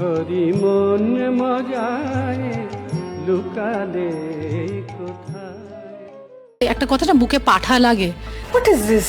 হরি মন মজায় লুকালে কোথায়? একটা কথাটা বুকে পাঠা লাগে। হোয়াট ইজ দিস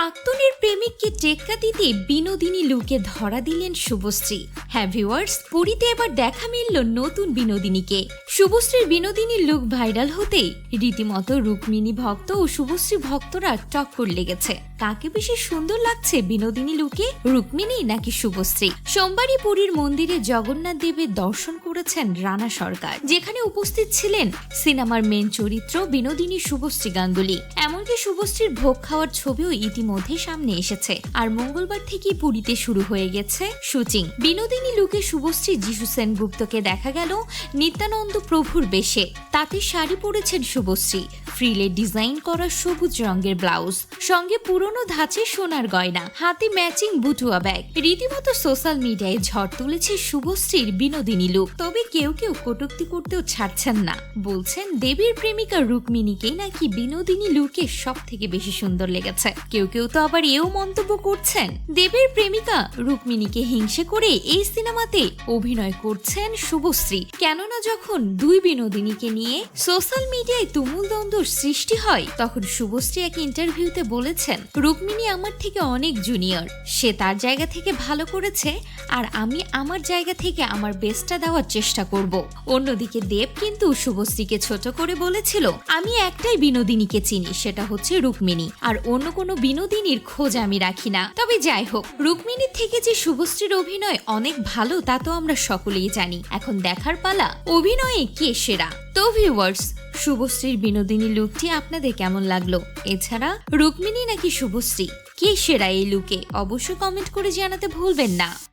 প্রাক্তনের প্রেমিককে টেক্কা দিতে বিনোদিনী লুকে ধরা দিলেন শুভশ্রী। হ্যাঁ ভিউয়ার্স পুরীতে এবার দেখা মিলল নতুন বিনোদিনীকে। শুভশ্রীর বিনোদিনীর লুক ভাইরাল হতেই রীতিমতো রুক্মিণী ভক্ত ও শুভশ্রী ভক্তরা টক্কর লেগেছে। কাকে বেশি সুন্দর লাগছে বিনোদিনী লুকে, রুক্মিণী নাকি শুভশ্রী? সোমবারই পুরীর মন্দিরে জগন্নাথ দেবের দর্শন করেছেন রানা সরকার, যেখানে উপস্থিত ছিলেন সিনেমার মেন চরিত্র বিনোদিনী শুভশ্রী গাঙ্গুলি। এমনকি শুভশ্রীর ভোগ খাওয়ার ছবিও ইতিমধ্যে সামনে এসেছে। আর মঙ্গলবার থেকেই পুরীতে শুরু হয়ে গেছে শুটিং। বিনোদিনী লুকে শুভশ্রী যিশু সেনগুপ্তকে দেখা গেল নিত্যানন্দ প্রভুর বেশে। তাতে শাড়ি পরেছেন শুভশ্রী। ফ্রিলে ডিজাইন করা সবুজ রঙের ব্লাউজ। সঙ্গে পুরনো ধাঁচে সোনার গয়না। হাতে ম্যাচিং বুটুয়া ব্যাগ। রীতিমতো সোশ্যাল মিডিয়ায় ঝড় তুলেছে শুভশ্রীর বিনোদিনী লুক। তবে কেউ কেউ কটুক্তি করতেও ছাড়ছেন না। বলছেন, দেবীর প্রেমিকা রুক্মিণীকেই নাকি বিনোদিনী লুকে সব থেকে বেশি সুন্দর লেগেছে। কেউ কেউ তো আবার এও মন্তব্য করছেন। দেবের প্রেমিকা রুক্মিণীকে হিংসে করে এই সিনেমাতে অভিনয় করছেন শুভশ্রী। কেননা যখন দুই বিনোদিনীকে নিয়ে সোশ্যাল মিডিয়ায় তুমুল দ্বন্দ্ব সৃষ্টি হয়, তখন শুভশ্রী এক ইন্টারভিউতে বলেছেন, রুক্মিণী আমার থেকে অনেক জুনিয়র। সে তার জায়গা থেকে ভালো করেছে আর আমি আমার জায়গা থেকে আমার বেস্টটা দেওয়ার চেষ্টা করব। অন্যদিকে দেব কিন্তু শুভশ্রীকে ছোট করে বলেছিল, আমি একটাই বিনোদিনীকে চিনি, সেটা হচ্ছে রুক্মিণী। আর অন্য কোনো বিনোদিনীর খোঁজ আমি রাখি না। তবে যাই হোক, রুক্মিণীর থেকে যে শুভশ্রীর অভিনয় অনেক ভালো, তা তো আমরা সকলেই জানি। এখন দেখার পালা, অভিনয়ে কে সেরা? তো ভিউয়ার্স শুভশ্রীর বিনোদিনী লুকটি আপনাদের কেমন লাগল? এছাড়া, রুক্মিণী নাকি শুভশ্রী? কে সেরা এই লুকে? অবশ্যই কমেন্ট করে জানাতে ভুলবেন না।